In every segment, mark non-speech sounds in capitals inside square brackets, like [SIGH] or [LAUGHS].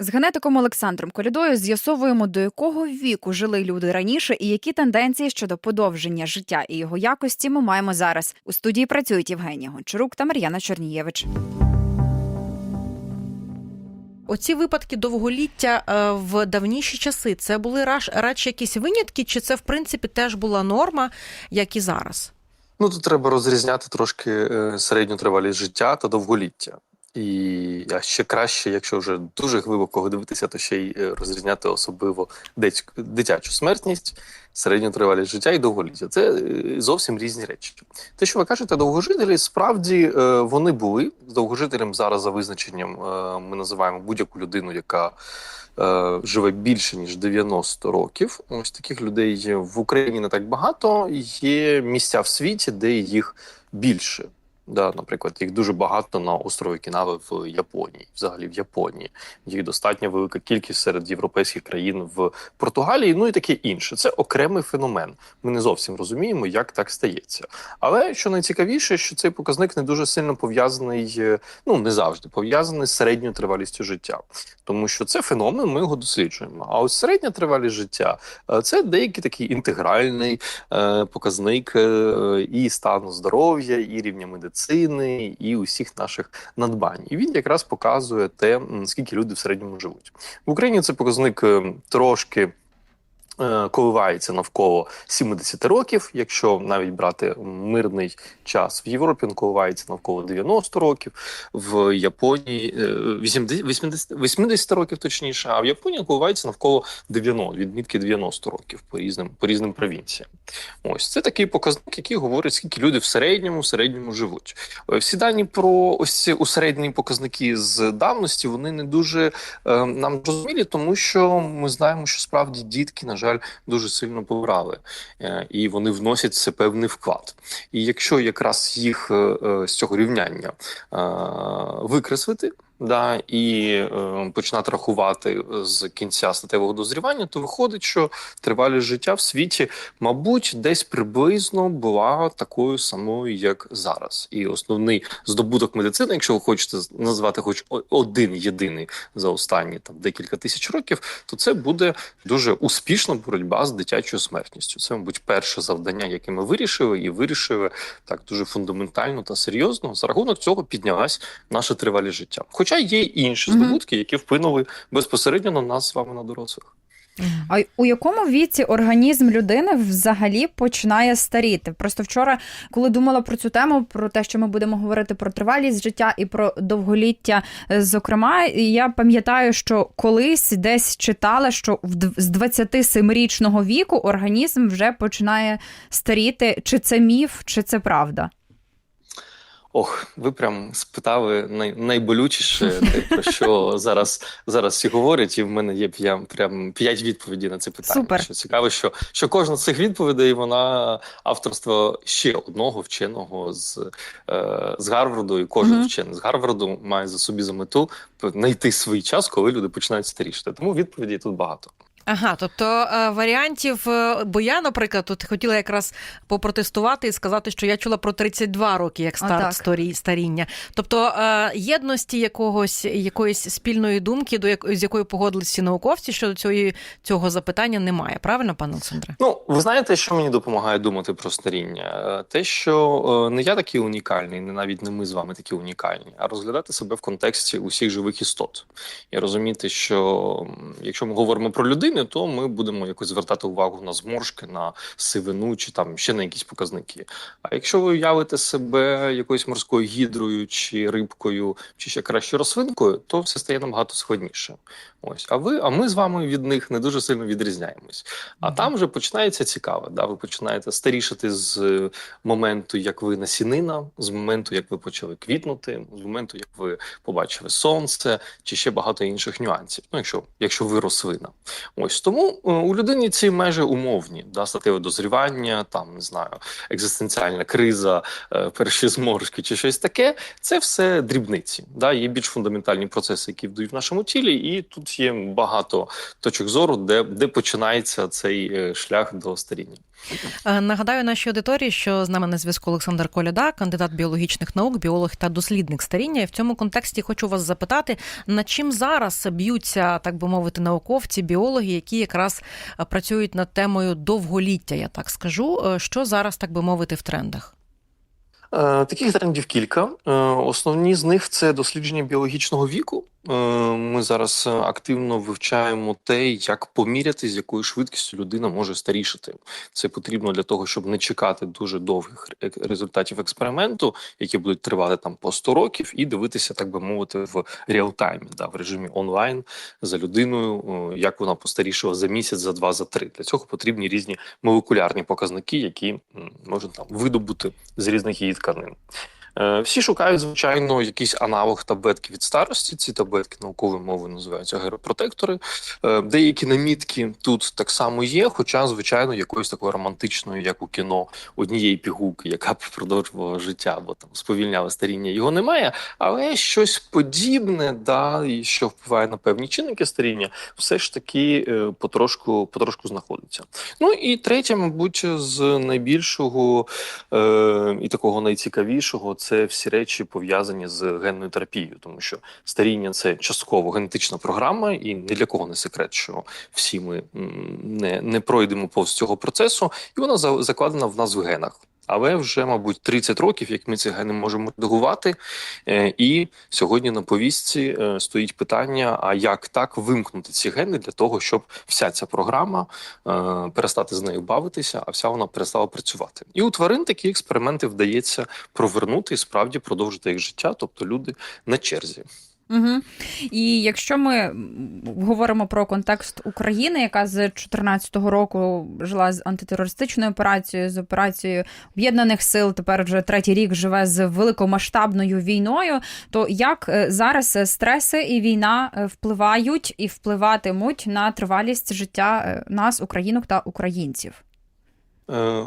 З генетиком Олександром Колідою з'ясовуємо, до якого віку жили люди раніше і які тенденції щодо подовження життя і його якості ми маємо зараз. У студії працюють Євгенія Гончарук та Мар'яна Чорнієвич. Оці випадки довголіття е, в давніші часи це були радше якісь винятки, чи це в принципі теж була норма, як і зараз? Ну, тут треба розрізняти трошки е, середню тривалість життя та довголіття. І а ще краще, якщо вже дуже глибоко дивитися, то ще й е, розрізняти особливо дитячу смертність, середню тривалість життя і довголіття. Це е, зовсім різні речі. Те, що ви кажете, довгожителі, справді е, вони були довгожителем зараз за визначенням. Ми називаємо будь-яку людину, яка живе більше ніж 90 років. Ось таких людей в Україні не так багато. Є місця в світі, де їх більше. Да, наприклад, їх дуже багато на острові Кінаве в Японії, взагалі в Японії. Їх достатньо велика кількість серед європейських країн в Португалії, ну і таке інше. Це окремий феномен. Ми не зовсім розуміємо, як так стається. Але що найцікавіше, що цей показник не дуже сильно пов'язаний, е, ну не завжди пов'язаний з середньою тривалістю життя, тому що це феномен, ми його досліджуємо. А ось середня тривалість життя е, це деякий такий інтегральний е, показник е, і стану здоров'я, і рівня медицини, і усіх наших надбань. І він якраз показує те, скільки люди в середньому живуть. В Україні Це показник е, трошки. Е, Коливається навколо 70 років, якщо навіть брати мирний час в Європі, він коливається навколо 90 років, в Японії е, 80, 80, 80 років точніше, а в Японії коливається навколо 90, відмітки 90 років по різним по різним провінціям. Ось це такий показник, який говорить, скільки люди в середньому в середньому живуть. Е, Всі дані про ось ці усередні показники з давності вони не дуже е, нам зрозумілі, тому що ми знаємо, що справді дітки, на жаль, дуже сильно поврали, е, і вони вносять це певний вклад. І якщо якраз їх е, е, з цього рівняння викреслити. Да, і е, починати рахувати з кінця статевого дозрівання, то виходить, що тривалість життя в світі, мабуть, десь приблизно була такою самою, як зараз. І основний здобуток медицини, якщо ви хочете назвати хоч один єдиний за останні там декілька тисяч років, то це буде дуже успішна боротьба з дитячою смертністю. Це, мабуть, перше завдання, яке ми вирішили, і вирішили так дуже фундаментально та серйозно. За рахунок цього піднялась наша тривалість життя. Хоча є й інші здобутки, які вплинули безпосередньо на нас з вами на дорослих. А у якому віці організм людини взагалі починає старіти? Просто вчора, коли думала про цю тему, про те, що ми будемо говорити про тривалість життя і про довголіття, е, зокрема, я пам'ятаю, що колись десь читала, що з 27-річного віку організм вже починає старіти. Чи це міф, чи це правда? Ох, ви прям спитали най, найболючіше, те, про що [LAUGHS] зараз, зараз всі говорять, і в мене є прям, прям п'ять відповідей на це питання. Супер. Що цікаво, що, що кожна з цих відповідей вона авторство ще одного вченого з, е, з Гарварду, і кожен Мгм. вчений з Гарварду має за собі за мету знайти свій час, коли люди починають старішати. Тому відповідей тут багато. Ага, тобто е, варіантів, е, бо я, наприклад, тут хотіла якраз попротестувати і сказати, що я чула про 32 роки як старт так. старі, старіння. Тобто е, єдності якогось якоїсь спільної думки, до як, з якою погодились всі науковці щодо цього, цього запитання немає. Правильно, пане Олександре? Ну, ви знаєте, що мені допомагає думати про старіння? Те, що е, не я такий унікальний, не навіть не ми з вами такі унікальні, а розглядати себе в контексті усіх живих істот і розуміти, що якщо ми говоримо про людину, то ми будемо якось звертати увагу на зморшки, на сивину чи там ще на якісь показники. А якщо ви уявите себе якоюсь морською гідрою чи рибкою, чи ще краще рослинкою, то все стає набагато складніше. Ось, а ви, а ми з вами від них не дуже сильно відрізняємось. А Мгм. там вже починається цікаве. Да? Ви починаєте старішати з е, моменту, як ви насінина, з моменту, як ви почали квітнути, з моменту, як ви побачили сонце, чи ще багато інших нюансів. Ну, якщо, якщо ви рослина. Ось тому е, у людини ці межі умовні, да? статеве дозрівання, там не знаю, екзистенціальна криза, е, перші зморшки чи щось таке. Це все дрібниці. Да? Є більш фундаментальні процеси, які вдають в нашому тілі, і тут є багато точок зору, де, де починається цей е, шлях до старіння. Е, Нагадаю нашій аудиторії, що з нами на зв'язку Олександр Коляда, кандидат біологічних наук, біолог та дослідник старіння. І в цьому контексті хочу вас запитати, над чим зараз б'ються, так би мовити, науковці, біологи, які якраз е, працюють над темою довголіття, я так скажу. Що зараз, так би мовити, в трендах? Таких трендів кілька. Основні з них це дослідження біологічного віку. Е, Ми зараз е, активно вивчаємо те, як поміряти, з якою швидкістю людина може старішати. Це потрібно для того, щоб не чекати дуже довгих результатів експерименту, які будуть тривати там по 100 років, і дивитися, так би мовити, в реалтаймі, да, в режимі онлайн за людиною, е, як вона постарішила за місяць, за два, за три. Для цього потрібні різні молекулярні показники, які можна там видобути з різних її тканин. Е, Всі шукають, звичайно, якийсь аналог таблетки від старості. Ці таблетки науковою мовою називаються геропротектори. Е, Деякі намітки тут так само є, хоча, звичайно, якоїсь такої романтичної, як у кіно, однієї пігулки, яка б продовжувала життя або там сповільняла старіння, його немає. Але щось подібне, да, і що впливає на певні чинники старіння, все ж таки е, потрошку, потрошку знаходиться. Ну і третє, мабуть, з найбільшого е, і такого найцікавішого всі речі пов'язані з генною терапією, тому що старіння це частково генетична програма, і ні для кого не секрет, що всі ми не, не пройдемо повз цього процесу, і вона за- закладена в нас в генах. Але вже, мабуть, 30 років, як ми ці гени можемо редагувати. Е, І сьогодні на повістці е, стоїть питання: а як так вимкнути ці гени для того, щоб вся ця програма е, перестати з нею бавитися, а вся вона перестала працювати. І у тварин такі експерименти вдається провернути і справді продовжити їх життя, тобто люди на черзі. Угу. І якщо ми говоримо про контекст України, яка з 2014 року жила з антитерористичною операцією, з операцією об'єднаних сил, тепер вже третій рік живе з великомасштабною війною, то як е, зараз е, стреси і війна е, впливають і впливатимуть на тривалість життя нас, українок та українців? Е,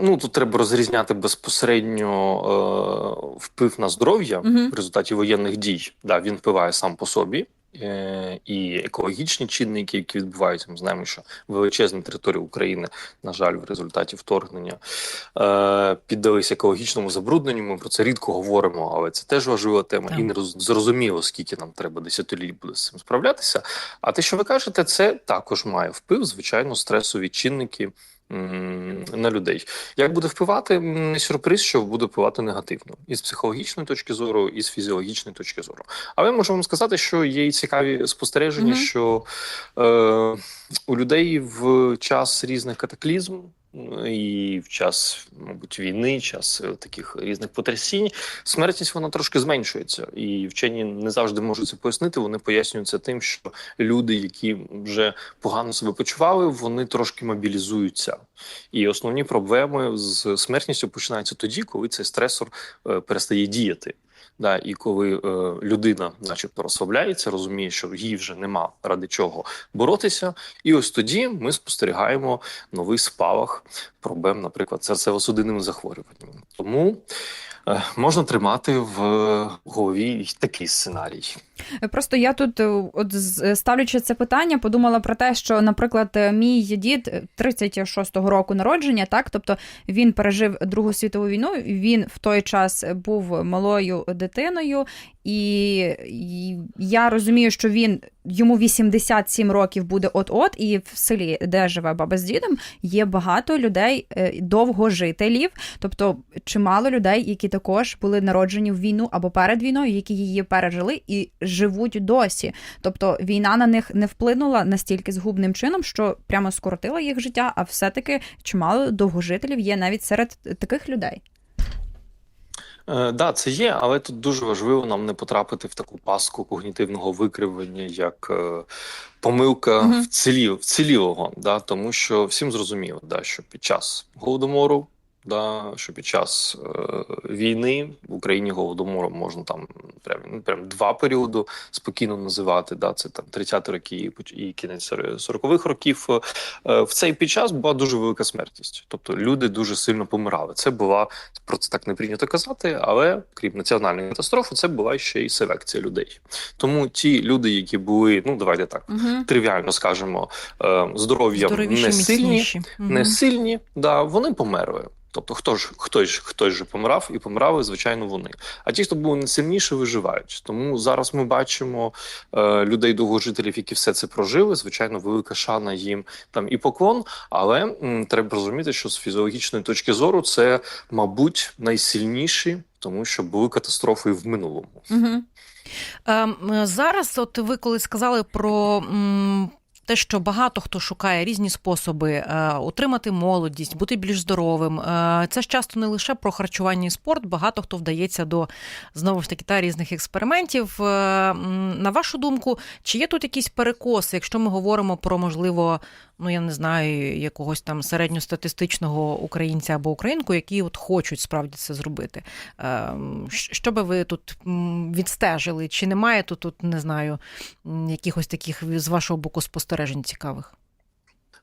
Ну, тут треба розрізняти безпосередньо е, вплив на здоров'я Мгм. в результаті воєнних дій. Да, він впливає сам по собі. Е, І екологічні чинники, які відбуваються, ми знаємо, що величезні території України, на жаль, в результаті вторгнення е, піддалися екологічному забрудненню. Ми про це рідко говоримо, але це теж важлива тема, Так. і не роз- зрозуміло, скільки нам треба десятиліть буде з цим справлятися. А те, що ви кажете, це також має вплив, звичайно, стресові чинники на людей. Як буде впливати? Не сюрприз, що буде впливати негативно і з психологічної точки зору, і з фізіологічної точки зору. Але можу вам сказати, що є і цікаві спостереження, Мгм. що е, у людей в час різних катаклізм. І в час, мабуть, війни, час е, таких різних потрясінь, смертність вона трошки зменшується, і вчені не завжди можуть це пояснити. Вони пояснюють це тим, що люди, які вже погано себе почували, вони трошки мобілізуються. І основні проблеми з смертністю починаються тоді, коли цей стресор е, перестає діяти. Да, і коли е, людина, начебто, розслабляється, розуміє, що їй вже нема ради чого боротися, і ось тоді ми спостерігаємо новий спалах проблем, наприклад, серцево-судинними захворюваннями. Тому е, можна тримати в голові такий сценарій. Просто я тут, е, от з- ставлячи це питання, подумала про те, що, наприклад, е, мій дід е, 36-го року народження, так, тобто він пережив Другу світову війну. Він в той час був малою дитиною, і, я розумію, що він йому 87 років буде от-от, і в селі, де живе баба з дідом, є багато людей, е, довгожителів, тобто чимало людей, які також були народжені в війну або перед війною, які її пережили і живуть досі. Тобто війна на них не вплинула настільки згубним чином, що прямо скоротила їх життя, а все-таки чимало довгожителів є навіть серед таких людей. Е, да, це є, але тут дуже важливо нам не потрапити в таку паску когнітивного викривлення, як е, помилка Мгм. вцілів, вцілілого. Да, тому що всім зрозуміло, да, що під час голодомору Да, що під час е, війни в Україні голодомором можна там прям, ну, прям два періоди спокійно називати. Да, це там 30-ті роки і кінець 40-х років. Е, в цей під час була дуже велика смертність. Тобто люди дуже сильно помирали. Це була про це так не прийнято казати, але крім національної катастрофи, це була ще й селекція людей. Тому ті люди, які були, ну давайте так Угу. тривіально скажемо, е, здоров'ям не сильні, міцніші. не сильні, да, вони померли. Тобто, хто ж хтось ж хтось же помирав і помирали, звичайно, вони. А ті, хто був не сильніше, виживають. Тому зараз ми бачимо е, людей довгожителів, які все це прожили. Звичайно, велика шана їм там і поклон. Але м, треба розуміти, що з фізіологічної точки зору це, мабуть, найсильніші, тому що були катастрофи в минулому. Угу. Е, Зараз, от ви коли сказали про. м, Те, що багато хто шукає різні способи е, отримати молодість, бути більш здоровим. Е, це ж часто не лише про харчування і спорт. Багато хто вдається до знову ж таки та різних експериментів. Е, на вашу думку, чи є тут якісь перекоси, якщо ми говоримо про можливо, ну я не знаю, якогось там середньостатистичного українця або українку, які от хочуть справді це зробити? Ем, Що би ви тут відстежили? Чи немає тут, тут не знаю, якихось таких з вашого боку спостережень цікавих?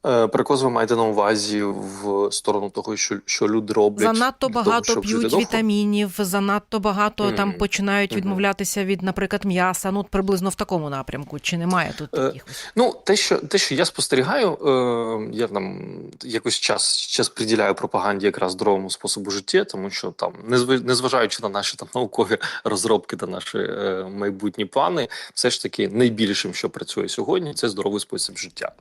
Е, Перекоз ви маєте на увазі в сторону того, що, що люди роблять Занадто того, багато щоб п'ють вітамінів, занадто багато там Мгм. починають Мгм. відмовлятися від, наприклад, м'яса. Ну, приблизно в такому напрямку. Чи немає тут Е. Ну, те, що те, що я спостерігаю, е, я там якось час, час приділяю пропаганді якраз здоровому способу життя, тому що там, незв- незважаючи на наші там наукові розробки та наші е, майбутні плани, все ж таки найбільшим, що працює сьогодні, це здоровий спосіб життя.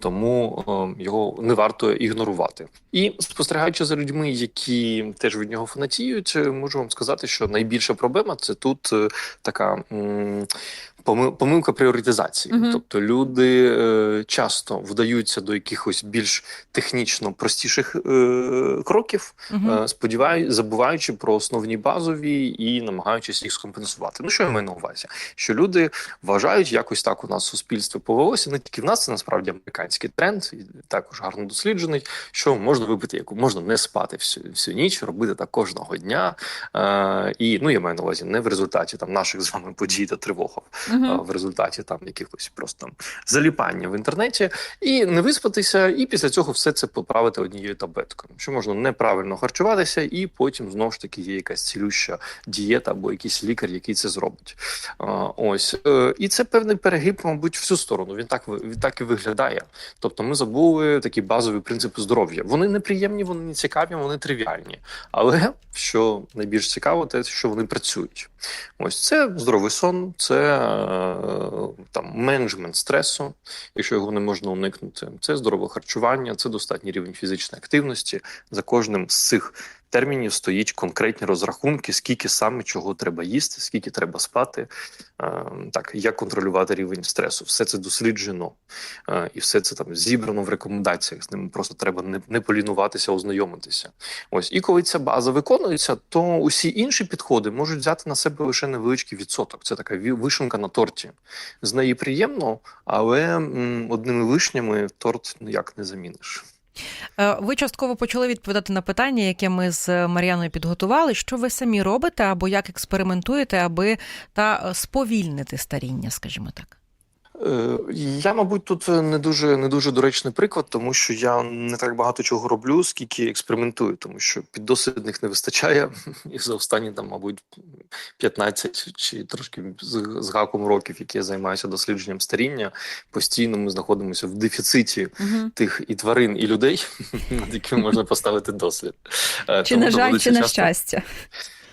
Тому е, його не варто ігнорувати. І спостерігаючи за людьми, які теж від нього фанатіють, е, можу вам сказати, що найбільша проблема це тут е, така. Помилка пріоритизації, Мгм. тобто люди е, часто вдаються до якихось більш технічно простіших е, кроків, Мгм. е, сподіваю, забуваючи про основні базові і намагаючись їх скомпенсувати. Ну що я маю на увазі? Що люди вважають, якось так у нас суспільство повелося. Не тільки в нас це насправді американський тренд, і також гарно досліджений. Що можна випити, яку можна не спати всю, всю ніч, робити так кожного дня. Е, і ну я маю на увазі не в результаті там наших з вами подій та тривог, а Угу. в результаті там якихось просто заліпання в інтернеті, і не виспатися, і після цього все це поправити однією таблеткою. Що можна неправильно харчуватися, і потім знову ж таки є якась цілюща дієта або якийсь лікар, який це зробить. Ось Е, і це певний перегиб, мабуть, всю сторону. Він так він так і виглядає. Тобто, ми забули такі базові принципи здоров'я. Вони неприємні, вони не цікаві, вони тривіальні. Але що найбільш цікаво, те, що вони працюють. Ось це здоровий сон, це там менеджмент стресу, якщо його не можна уникнути. Це здорове харчування, це достатній рівень фізичної активності. За кожним з цих термінів стоїть конкретні розрахунки, скільки саме чого треба їсти, скільки треба спати. Так, як контролювати рівень стресу. Все це досліджено і все це там зібрано в рекомендаціях. З ними просто треба не, не полінуватися, ознайомитися. Ось і коли ця база виконується, то усі інші підходи можуть взяти на себе лише невеличкий відсоток. Це така вишенка на торті. З неї приємно, але одними вишнями торт ніяк не заміниш. Е, Ви частково почали відповідати на питання, яке ми з Мар'яною підготували. Що ви самі робите або як експериментуєте, аби та е, сповільнити старіння, скажімо так? Е, Я, мабуть, тут не дуже не дуже доречний приклад, тому що я не так багато чого роблю, скільки експериментую, тому що піддослідних не вистачає, [LAUGHS] і за останні там, мабуть, 15 чи трошки з, з гаком років, які я займаюся дослідженням старіння, постійно ми знаходимося в дефіциті Угу. тих і тварин, і людей, [LAUGHS] над якими можна поставити дослід. Е, Чи тому на жаль, чи на щастя?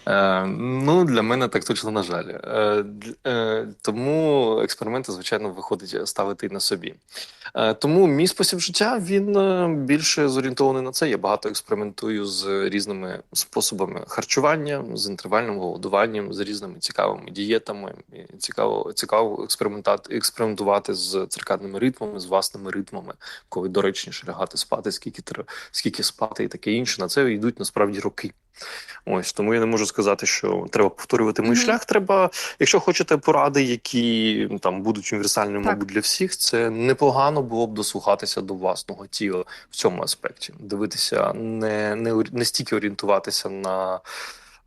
Е, ну, для мене так точно на жаль. Е, е, тому експерименти, звичайно, виходить ставити на собі. Тому мій спосіб життя він більше зорієнтований на це. Я багато експериментую з різними способами харчування, з інтервальним голодуванням, з різними цікавими дієтами. І Цікаво, цікаво експериментати, експериментувати з циркадними ритмами, з власними ритмами, коли доречніше лягати спати, скільки скільки спати і таке інше. На це йдуть насправді роки. Ось тому я не можу сказати, що треба повторювати мій Мгм. шлях. Треба, якщо хочете поради, які там будуть універсальними, Так. мабуть, для всіх, це непогано було б дослухатися до власного тіла в цьому аспекті. Дивитися, не, не, не стільки орієнтуватися на.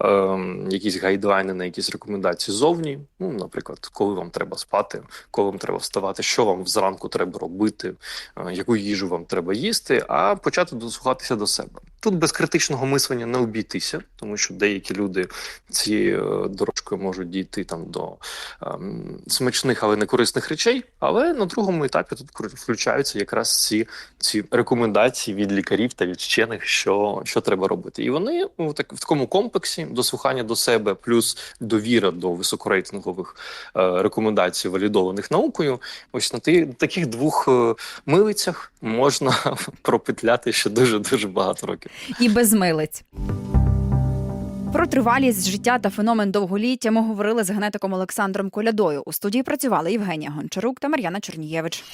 Ем, якісь гайдлайни на якісь рекомендації зовні. Ну, наприклад, коли вам треба спати, коли вам треба вставати, що вам зранку треба робити, е, яку їжу вам треба їсти, а почати дослухатися до себе. Тут без критичного мислення не обійтися, тому що деякі люди цією е, дорожкою можуть дійти там до ем, смачних, але не корисних речей. Але на другому етапі тут включаються якраз ці, ці рекомендації від лікарів та від вчених, що, що треба робити. І вони ну, так, в такому комплексі дослухання до себе, плюс довіра до високорейтингових е, рекомендацій, валідованих наукою. Ось на ти, таких двох е, милицях можна [LAUGHS] пропетляти ще дуже дуже багато років. І без милиць. Про тривалість життя та феномен довголіття ми говорили з генетиком Олександром Колядою. У студії працювали Євгенія Гончарук та Мар'яна Чернієвич.